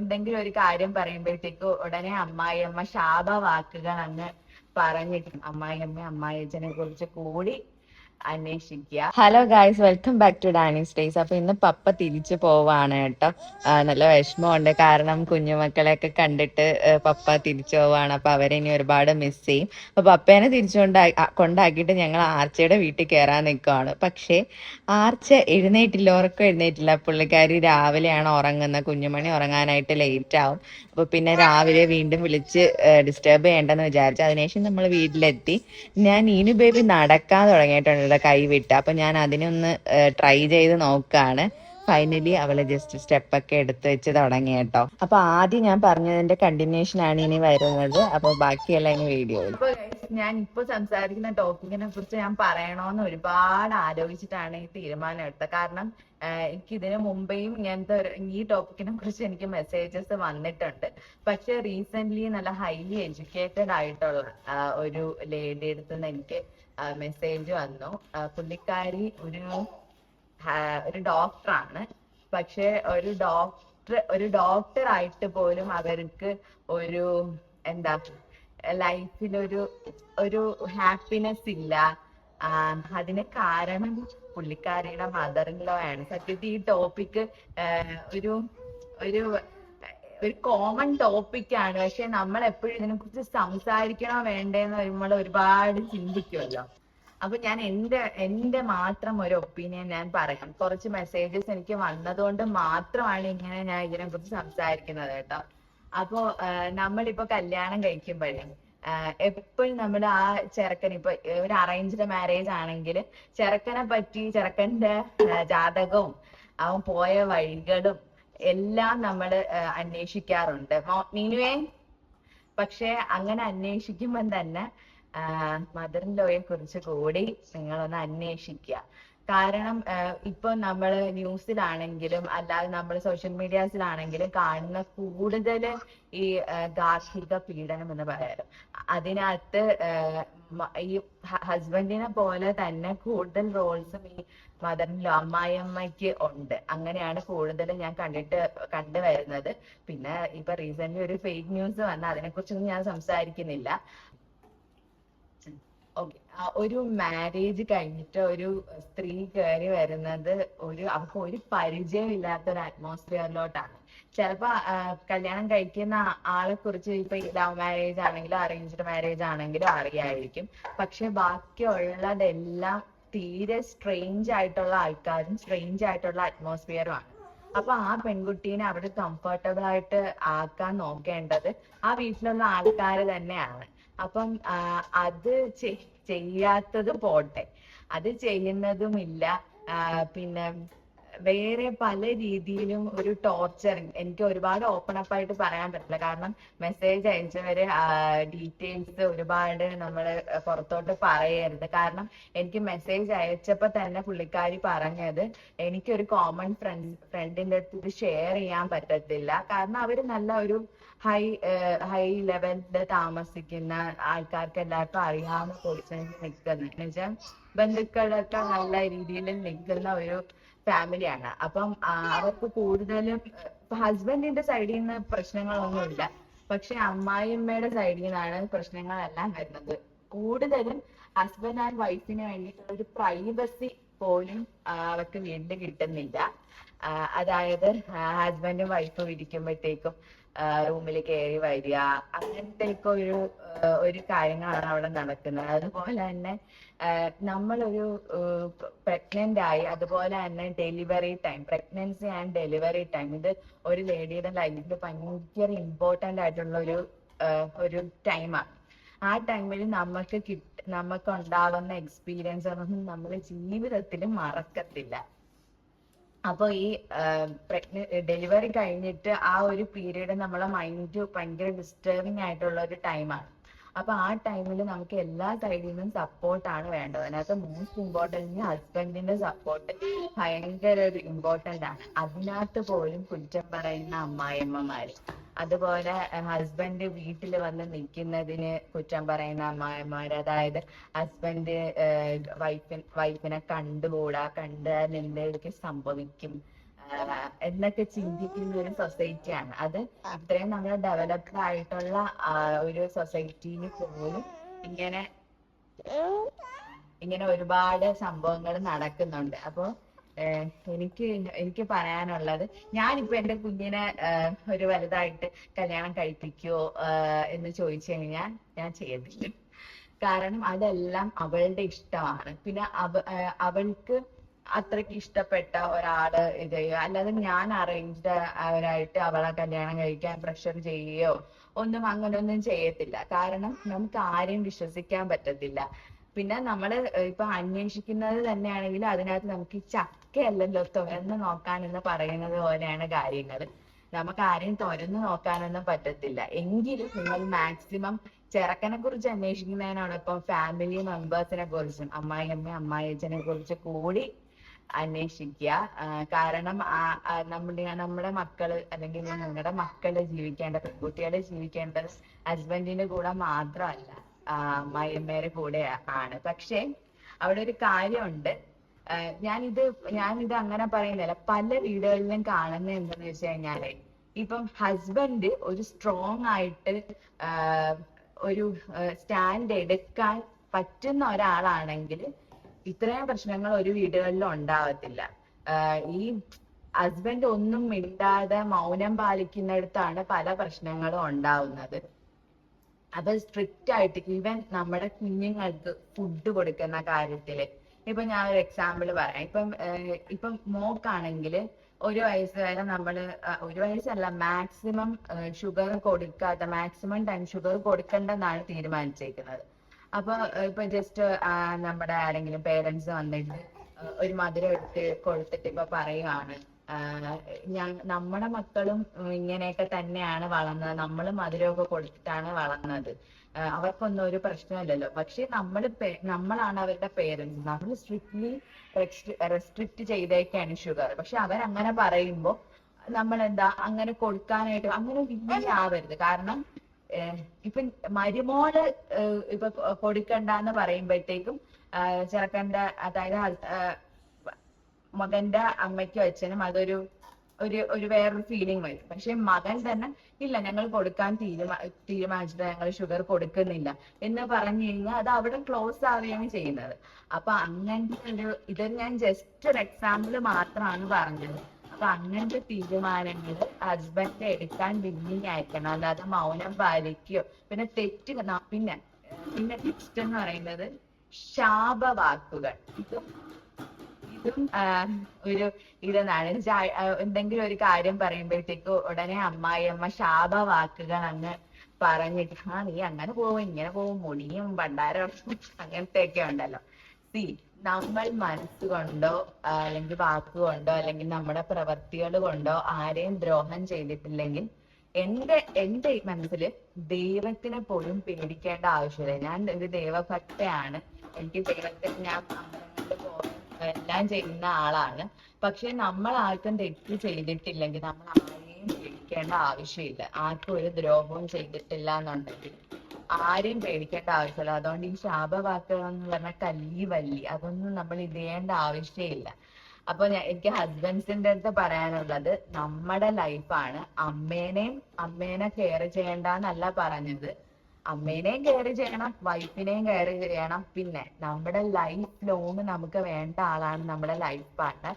എന്തെങ്കിലും ഒരു കാര്യം പറയുമ്പോഴത്തേക്ക് ഉടനെ അമ്മായിയമ്മ ശാപവാക്കുകൾ അങ്ങ് പറഞ്ഞിട്ട് അമ്മായിയമ്മ അമ്മായിയച്ഛനെ കുറിച്ച് കൂടി hello guys welcome back to darning സ്റ്റേസ് അപ്പൊ ഇന്ന് പപ്പ തിരിച്ചു പോവാണ് കേട്ടോ. നല്ല വിഷമമുണ്ട്. കാരണം കുഞ്ഞുമക്കളെയൊക്കെ കണ്ടിട്ട് പപ്പ തിരിച്ചു പോവാണ്. അപ്പൊ അവരെ ഇനി ഒരുപാട് മിസ് ചെയ്യും. അപ്പൊ പപ്പേനെ തിരിച്ചു കൊണ്ടാ കൊണ്ടാക്കിയിട്ട് ഞങ്ങൾ ആർച്ചയുടെ വീട്ടിൽ കയറാൻ നിൽക്കുവാണ്. പക്ഷേ ആർച്ച എഴുന്നേറ്റില്ല. ഉറക്കം എഴുന്നേറ്റില്ല. പുള്ളിക്കാരി രാവിലെയാണ് ഉറങ്ങുന്ന കുഞ്ഞുമണി ഉറങ്ങാനായിട്ട് ലേറ്റ് ആവും. അപ്പൊ പിന്നെ രാവിലെ വീണ്ടും വിളിച്ച് ഡിസ്റ്റർബ് ചെയ്യേണ്ടെന്ന് വിചാരിച്ചു അതിനുശേഷം നമ്മൾ വീട്ടിലെത്തി. ഞാൻ നീനു ബേബി നടക്കാൻ തുടങ്ങിയിട്ടുണ്ട്. കൈ വിട്ട് അപ്പൊ ഞാൻ അതിനൊന്ന് ട്രൈ ചെയ്ത് നോക്കാണ്. ഫൈനലി അവൾ ജസ്റ്റ് സ്റ്റെപ്പ് ഒക്കെ എടുത്ത് വെച്ച് തുടങ്ങി കേട്ടോ. അപ്പൊ ആദ്യം ഞാൻ പറഞ്ഞതിന്റെ കണ്ടിന്യൂഷൻ ആണ് ഇനി വരുന്നത്. അപ്പൊ ബാക്കിയെല്ലാം ഇനി വീഡിയോ ഞാൻ ഇപ്പൊ സംസാരിക്കുന്ന ടോപ്പിക്കിനെ കുറിച്ച് ഞാൻ പറയണോന്ന് ഒരുപാട് ആലോചിച്ചിട്ടാണ് ഈ തീരുമാനം എടുത്തത്. കാരണം എനിക്ക് ഇതിനു മുമ്പേയും ഇങ്ങനത്തെ ഒരു ഈ ടോപ്പിക്കിനെ കുറിച്ച് എനിക്ക് മെസ്സേജസ് വന്നിട്ടുണ്ട്. പക്ഷെ റീസെന്റ് നല്ല ഹൈലി എഡ്യൂക്കേറ്റഡ് ആയിട്ടുള്ള ഒരു ലേഡി അടുത്ത് നിന്ന് എനിക്ക് മെസ്സേജ് വന്നു. പുള്ളിക്കാരി ഒരു ഒരു ഡോക്ടറാണ്. പക്ഷെ ഒരു ഡോക്ടർ ഒരു ഡോക്ടർ ആയിട്ട് പോലും അവർക്ക് ഒരു എന്താ ലൈഫിൽ ഒരു ഒരു ഹാപ്പിനെസ് ഇല്ല. അതിന് കാരണം പുള്ളിക്കാരിയുടെ മദർ ലോ ആണ്. സത്യത്തിൽ ഈ ടോപ്പിക് ഒരു ഒരു ഒരു കോമൺ ടോപ്പിക് ആണ്. പക്ഷെ നമ്മൾ എപ്പോഴും ഇതിനെ കുറിച്ച് സംസാരിക്കണോ വേണ്ടേന്ന് വരുമ്പോൾ ഒരുപാട് ചിന്തിക്കുമല്ലോ അപ്പൊ ഞാൻ എന്റെ എന്റെ മാത്രം ഒരു ഒപ്പീനിയൻ ഞാൻ പറയാം. കുറച്ച് മെസ്സേജസ് എനിക്ക് വന്നതുകൊണ്ട് മാത്രമാണ് ഇങ്ങനെ ഞാൻ ഇതിനെ കുറിച്ച് സംസാരിക്കുന്നത് കേട്ടോ. അപ്പോ നമ്മളിപ്പോ കല്യാണം കഴിക്കുമ്പോഴേ എപ്പോഴും നമ്മൾ ആ ചെറുക്കൻ ഇപ്പൊ ഒരു അറേഞ്ച്ഡ് മാരേജ് ആണെങ്കിൽ ചെറുക്കനെ പറ്റി ചെറുക്കന്റെ ജാതകവും അവൻ പോയ വഴികളും എല്ലാം നമ്മൾ അന്വേഷിക്കാറുണ്ട്. നീനുവേ? പക്ഷെ അങ്ങനെ അന്വേഷിക്കുമ്പം തന്നെ മദർ ലോയെ കുറിച്ച് കൂടി നിങ്ങളൊന്ന് അന്വേഷിക്കുക. കാരണം ഇപ്പൊ നമ്മൾ ന്യൂസിലാണെങ്കിലും അല്ലാതെ നമ്മൾ സോഷ്യൽ മീഡിയാസിലാണെങ്കിലും കാണുന്ന കൂടുതൽ ഈ ഗാർഹിക പീഡനം എന്ന് പറയാറ്. അതിനകത്ത് ഈ ഹസ്ബൻഡിനെ പോലെ തന്നെ കൂടുതൽ റോൾസും ഈ മദറിലോ അമ്മായിയമ്മയ്ക്ക് ഉണ്ട്. അങ്ങനെയാണ് കൂടുതൽ ഞാൻ കണ്ടിട്ട് കണ്ടുവരുന്നത്. പിന്നെ ഇപ്പൊ റീസെന്റ് ഒരു ഫേക്ക് ന്യൂസ് വന്ന അതിനെ കുറിച്ചൊന്നും ഞാൻ സംസാരിക്കുന്നില്ല. ഒരു മാരേജ് കഴിഞ്ഞിട്ട് ഒരു സ്ത്രീ കയറി വരുന്നത് ഒരു അവർക്ക് ഒരു പരിചയമില്ലാത്ത ഒരു അറ്റ്മോസ്ഫിയറിലോട്ടാണ് ചിലപ്പോ കല്യാണം കഴിക്കുന്ന ആളെ കുറിച്ച് ഇപ്പൊ ലവ് മാരേജ് ആണെങ്കിലും അറേഞ്ച്ഡ് മാരേജ് ആണെങ്കിലും അറിയായിരിക്കും. പക്ഷെ ബാക്കിയുള്ളതെല്ലാം തീരെ സ്ട്രെയിഞ്ച് ആയിട്ടുള്ള ആൾക്കാരും സ്ട്രെയിഞ്ച് ആയിട്ടുള്ള അറ്റ്മോസ്ഫിയറും ആണ്. അപ്പൊ ആ പെൺകുട്ടീനെ അവിടെ കംഫർട്ടബിൾ ആയിട്ട് ആക്കാൻ നോക്കേണ്ടത് ആ വീട്ടിലുള്ള ആൾക്കാർ തന്നെയാണ്. അപ്പം അത് ചെയ്യാത്തത് പോട്ടെ. അത് ചെയ്യുന്നതുമില്ല. പിന്നെ വേറെ പല രീതിയിലും ഒരു ടോർച്ചറിങ് എനിക്ക് ഒരുപാട് ഓപ്പൺ അപ്പ് ആയിട്ട് പറയാൻ പറ്റില്ല. കാരണം മെസ്സേജ് അയച്ചവര് ഡീറ്റെയിൽസ് ഒരുപാട് നമ്മൾ പുറത്തോട്ട് പറയരുത്. കാരണം എനിക്ക് മെസ്സേജ് അയച്ചപ്പോ തന്നെ പുള്ളിക്കാരി പറഞ്ഞത് എനിക്കൊരു കോമൺ ഫ്രണ്ട് ഫ്രണ്ടിന്റെ അടുത്ത് ഇത് ഷെയർ ചെയ്യാൻ പറ്റത്തില്ല. കാരണം അവർ നല്ല ഒരു ഹൈ ഹൈ ലെവലിൽ താമസിക്കുന്ന ആൾക്കാർക്ക് എല്ലാവർക്കും അറിയാവുന്ന പൊസിഷനിൽ നിൽക്കുന്ന എന്നുവെച്ചാൽ ബന്ധുക്കളൊക്കെ നല്ല രീതിയിൽ നിൽക്കുന്ന ഒരു ഫാമിലിയാണ് അപ്പം അവർക്ക് കൂടുതലും ഹസ്ബൻഡിന്റെ സൈഡിൽ നിന്ന് പ്രശ്നങ്ങളൊന്നുമില്ല പക്ഷെ അമ്മായിയമ്മയുടെ സൈഡിൽ നിന്നാണ് പ്രശ്നങ്ങളെല്ലാം വരുന്നത്. കൂടുതലും ഹസ്ബൻഡ് ആൻഡ് വൈഫിന് വേണ്ടിയിട്ടുള്ള ഒരു പ്രൈവസി പോലും അവർക്ക് വീട്ടിൽ കിട്ടുന്നില്ല. അതായത് ഹസ്ബൻഡും വൈഫും ഇരിക്കുമ്പോഴത്തേക്കും റൂമിൽ കയറി വരിക അങ്ങനത്തെ ഒക്കെ ഒരു ഒരു കാര്യങ്ങളാണ് അവിടെ നടക്കുന്നത്. അതുപോലെ തന്നെ നമ്മളൊരു പ്രഗ്നന്റ് ആയി അതുപോലെ തന്നെ delivery time pregnancy and delivery time ഇത് ഒരു ലേഡിയുടെ ലൈഫിൽ ഭയങ്കര ഇമ്പോർട്ടന്റ് ആയിട്ടുള്ള ഒരു ഒരു ടൈമാണ്. ആ ടൈമിൽ നമുക്ക് കിട്ട നമുക്ക് ഉണ്ടാകുന്ന എക്സ്പീരിയൻസ് ഒന്നും നമ്മൾ ജീവിതത്തിൽ മറക്കത്തില്ല. അപ്പൊ ഈ പ്രഗ്ന ഡെലിവറി കഴിഞ്ഞിട്ട് ആ ഒരു പീരീഡ് നമ്മളെ മൈൻഡ് ഭയങ്കര ഡിസ്റ്റർബിങ് ആയിട്ടുള്ള ഒരു ടൈമാണ്. അപ്പൊ ആ ടൈമിൽ നമുക്ക് എല്ലാ സൈഡിൽ നിന്നും സപ്പോർട്ടാണ് വേണ്ടത്. അതിനകത്ത് മോസ്റ്റ് ഇമ്പോർട്ടന്റ് ഹസ്ബൻഡിന്റെ സപ്പോർട്ട് ഭയങ്കര ഒരു ഇമ്പോർട്ടന്റ് ആണ്. അതിനകത്ത് പോലും കുറ്റം പറയുന്ന അമ്മായിയമ്മമാര്. അതുപോലെ ഹസ്ബൻഡ് വീട്ടിൽ വന്ന് നിൽക്കുന്നതിന് കുറ്റം പറയുന്ന അമ്മായിമാര് അതായത് ഹസ്ബൻഡ് വൈഫിൻ വൈഫിനെ കണ്ടുകൂടാ കണ്ടാൽ എന്തൊക്കെ സംഭവിക്കും. എന്നൊക്കെ ചിന്തിക്കുന്ന ഒരു സൊസൈറ്റിയാണ് അത് ഇത്രയും നമ്മൾ ഡെവലപ്ഡ് ആയിട്ടുള്ള ഒരു സൊസൈറ്റിയിൽ പോലും ഇങ്ങനെ ഇങ്ങനെ ഒരുപാട് സംഭവങ്ങൾ നടക്കുന്നുണ്ട്. അപ്പൊ എനിക്ക് എനിക്ക് പറയാനുള്ളത് ഞാനിപ്പോ എന്റെ കുഞ്ഞിനെ ഒരു വലുതായിട്ട് കല്യാണം കഴിപ്പിക്കുവോ എന്ന് ചോദിച്ചു കഴിഞ്ഞാൽ ഞാൻ ചെയ്യത്തില്ല. കാരണം അതെല്ലാം അവളുടെ ഇഷ്ടമാണ്. പിന്നെ അവ അവൾക്ക് അത്രയ്ക്ക് ഇഷ്ടപ്പെട്ട ഒരാൾ ഇത് അല്ലാതെ ഞാൻ അറേഞ്ച്ഡ് അവരായിട്ട് അവളെ കല്യാണം കഴിക്കാൻ പ്രഷർ ചെയ്യുകയോ ഒന്നും അങ്ങനെയൊന്നും ചെയ്യത്തില്ല. കാരണം നമുക്ക് ആരെയും വിശ്വസിക്കാൻ പറ്റത്തില്ല. പിന്നെ നമ്മൾ ഇപ്പൊ അന്വേഷിക്കുന്നത് തന്നെയാണെങ്കിൽ അതിനകത്ത് നമുക്ക് ഈ ചക്കയല്ലല്ലോ തുറന്ന് നോക്കാൻ എന്ന് പറയുന്നത് പോലെയാണ് കാര്യങ്ങൾ നമുക്ക് ആരെയും തുറന്നു നോക്കാനൊന്നും പറ്റത്തില്ല. എങ്കിലും നിങ്ങൾ മാക്സിമം ചെറുക്കനെ കുറിച്ച് അന്വേഷിക്കുന്നതിനോടൊപ്പം ഫാമിലി മെമ്പേഴ്സിനെ കുറിച്ചും അമ്മായിയമ്മ അമ്മായിയച്ഛനെ കുറിച്ച് കൂടി അന്വേഷിക്കുക. കാരണം നമ്മുടെ നമ്മുടെ മക്കൾ അല്ലെങ്കിൽ നിങ്ങളുടെ മക്കൾ ജീവിക്കേണ്ട പെൺകുട്ടികൾ ജീവിക്കേണ്ടത് ഹസ്ബൻഡിന്റെ കൂടെ മാത്രമല്ല മയമ്മേരെ കൂടെ ആണ്. പക്ഷെ അവിടെ ഒരു കാര്യമുണ്ട്. ഞാനിത് ഞാനിത് അങ്ങനെ പറയുന്നില്ല. പല വീടുകളിലും കാണുന്ന എന്താന്ന് വെച്ച് കഴിഞ്ഞാൽ ഇപ്പം ഹസ്ബൻഡ് ഒരു സ്ട്രോങ് ആയിട്ട് ഒരു സ്റ്റാൻഡ് എടുക്കാൻ പറ്റുന്ന ഒരാളാണെങ്കിൽ ഇത്രയും പ്രശ്നങ്ങൾ ഒരു വീടുകളിലും ഉണ്ടാവത്തില്ല. ഈ ഹസ്ബൻഡ് ഒന്നും മിണ്ടാതെ മൗനം പാലിക്കുന്നിടത്താണ് പല പ്രശ്നങ്ങളും ഉണ്ടാവുന്നത്. അപ്പൊ സ്ട്രിക്റ്റ് ആയിട്ട് ഈവൻ നമ്മുടെ കുഞ്ഞുങ്ങൾക്ക് ഫുഡ് കൊടുക്കുന്ന കാര്യത്തിൽ. ഇപ്പൊ ഞാൻ ഒരു എക്സാമ്പിൾ പറയാം. ഇപ്പം ഇപ്പം മോക്കാണെങ്കിൽ ഒരു വയസ്സ് വരെ നമ്മൾ ഒരു വയസ്സല്ല മാക്സിമം ഷുഗർ കൊടുക്കാത്ത മാക്സിമം ടൈം ഷുഗർ കൊടുക്കണ്ടെന്നാണ് തീരുമാനിച്ചേക്കുന്നത്. അപ്പൊ ഇപ്പൊ ജസ്റ്റ് നമ്മുടെ ആരെങ്കിലും പേരൻസ് വന്നിട്ട് ഒരു മധുരം എടുത്ത് കൊടുത്തിട്ട് ഇപ്പൊ പറയുവാണ്. ഞാൻ നമ്മുടെ മക്കളും ഇങ്ങനെയൊക്കെ തന്നെയാണ് വളർന്നത്. നമ്മൾ മധുരമൊക്കെ കൊടുത്തിട്ടാണ് വളർന്നത്. അവർക്കൊന്നും ഒരു പ്രശ്നമില്ലല്ലോ. പക്ഷെ നമ്മൾ നമ്മളാണ് അവരുടെ പേരൻസ് നമ്മൾ സ്ട്രിക്ട്ലി റെസ്ട്രിക്ട് ചെയ്തേക്കാണ് ഷുഗർ പക്ഷെ അവരങ്ങനെ പറയുമ്പോ നമ്മൾ എന്താ അങ്ങനെ കൊടുക്കാനായിട്ട് അങ്ങനെ വില്ലി ആവരുത് കാരണം ഇപ്പൊ മരുമോൾ ഇപ്പൊ കൊടുക്കണ്ടെന്ന് പറയുമ്പോഴത്തേക്കും ചെറുക്കന്റെ അതായത് മകന്റെ അമ്മയ്ക്കും അച്ഛനും അതൊരു ഒരു ഒരു വേറൊരു ഫീലിംഗ് വരും. പക്ഷെ മകൻ തന്നെ ഇല്ല ഞങ്ങൾ കൊടുക്കാൻ തീരുമാ തീരുമാനിച്ചിട്ട് ഞങ്ങൾ ഷുഗർ കൊടുക്കുന്നില്ല എന്ന് പറഞ്ഞു കഴിഞ്ഞാൽ അത് അവിടെ ക്ലോസ് ആവുകയാണ് ചെയ്യുന്നത്. അപ്പൊ അങ്ങനത്തെ ഒരു ഇത് ഞാൻ ജസ്റ്റ് ഒരു എക്സാമ്പിൾ മാത്രമാണ് പറഞ്ഞത്. അപ്പൊ അങ്ങനത്തെ തീരുമാനങ്ങൾ ഹസ്ബൻഡ് എടുക്കാൻ വില്ലിങ് അയക്കണം. അല്ലാതെ മൗനം പാലിക്കുകയോ പിന്നെ തെറ്റ് പിന്നെ പിന്നെ നെക്സ്റ്റ് എന്ന് പറയുന്നത് ശാപവാക്കുകൾ. ഇതും ഇതും ഒരു ഇതെന്നാണ്. എന്തെങ്കിലും ഒരു കാര്യം പറയുമ്പോഴത്തേക്ക് ഉടനെ അമ്മായിയമ്മ ശാപവാക്കുകൾ അങ്ങ് പറഞ്ഞിട്ട് ആ നീ അങ്ങനെ പോവും ഇങ്ങനെ പോവും മുടിയും ഭണ്ഡാരം അങ്ങനത്തെ ഒക്കെ ഉണ്ടല്ലോ. സി നമ്മൾ മനസ്സുകൊണ്ടോ അല്ലെങ്കിൽ വാക്കുകൊണ്ടോ അല്ലെങ്കിൽ നമ്മുടെ പ്രവർത്തികൾ കൊണ്ടോ ആരെയും ദ്രോഹം ചെയ്തിട്ടില്ലെങ്കിൽ എന്റെ എന്റെ മനസ്സിൽ ദൈവത്തിനെ പോലും പേടിക്കേണ്ട ആവശ്യമില്ല. ഞാൻ ഒരു ദൈവഭക്തയാണ്. എനിക്ക് ദൈവത്തെ ഞാൻ എല്ലാം ചെയ്യുന്ന ആളാണ്. പക്ഷെ നമ്മൾ ആർക്കും തെറ്റ് ചെയ്തിട്ടില്ലെങ്കിൽ നമ്മൾ ആരെയും പേടിക്കേണ്ട ആവശ്യമില്ല. ആർക്കും ഒരു ദ്രോഹവും ചെയ്തിട്ടില്ല എന്നുണ്ടെങ്കിൽ ആരെയും പേടിക്കേണ്ട ആവശ്യമില്ല. അതുകൊണ്ട് ഈ ശാപവാക്കുകൾ എന്ന് പറഞ്ഞ കല്ലി വല്ലി അതൊന്നും നമ്മൾ ഇത് ചെയ്യേണ്ട ആവശ്യമില്ല. അപ്പൊ എനിക്ക് ഹസ്ബൻഡ്സിന്റെ അടുത്ത് പറയാനുള്ളത് നമ്മുടെ ലൈഫാണ് അമ്മേനെയും അമ്മേനെ കെയർ ചെയ്യണ്ടെന്നല്ല പറഞ്ഞത്. അമ്മേനെയും കെയർ ചെയ്യണം വൈഫിനെയും കെയർ ചെയ്യണം. പിന്നെ നമ്മുടെ ലൈഫ് ലോങ് നമുക്ക് വേണ്ട ആളാണ് നമ്മുടെ ലൈഫ് പാർട്ണർ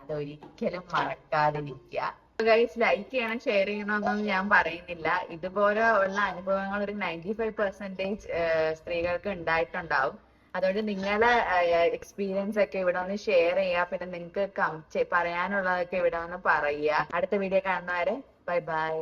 അതൊരിക്കലും മറക്കാതിരിക്കുക. ഗൈസ് ലൈക്ക് ചെയ്യണം ഷെയർ ചെയ്യണമെന്നൊന്നും ഞാൻ പറയുന്നില്ല. ഇതുപോലെ ഉള്ള അനുഭവങ്ങൾ ഒരു നയന്റി ഫൈവ് പെർസെന്റേജ് സ്ത്രീകൾക്ക് ഉണ്ടായിട്ടുണ്ടാവും. അതുകൊണ്ട് നിങ്ങളെ എക്സ്പീരിയൻസ് ഒക്കെ ഇവിടെ ഒന്ന് ഷെയർ ചെയ്യുക. പിന്നെ നിങ്ങൾക്ക് പറയാനുള്ളതൊക്കെ ഇവിടെ ഒന്ന് പറയുക. അടുത്ത വീഡിയോ കാണുന്നവരെ ബൈ ബൈ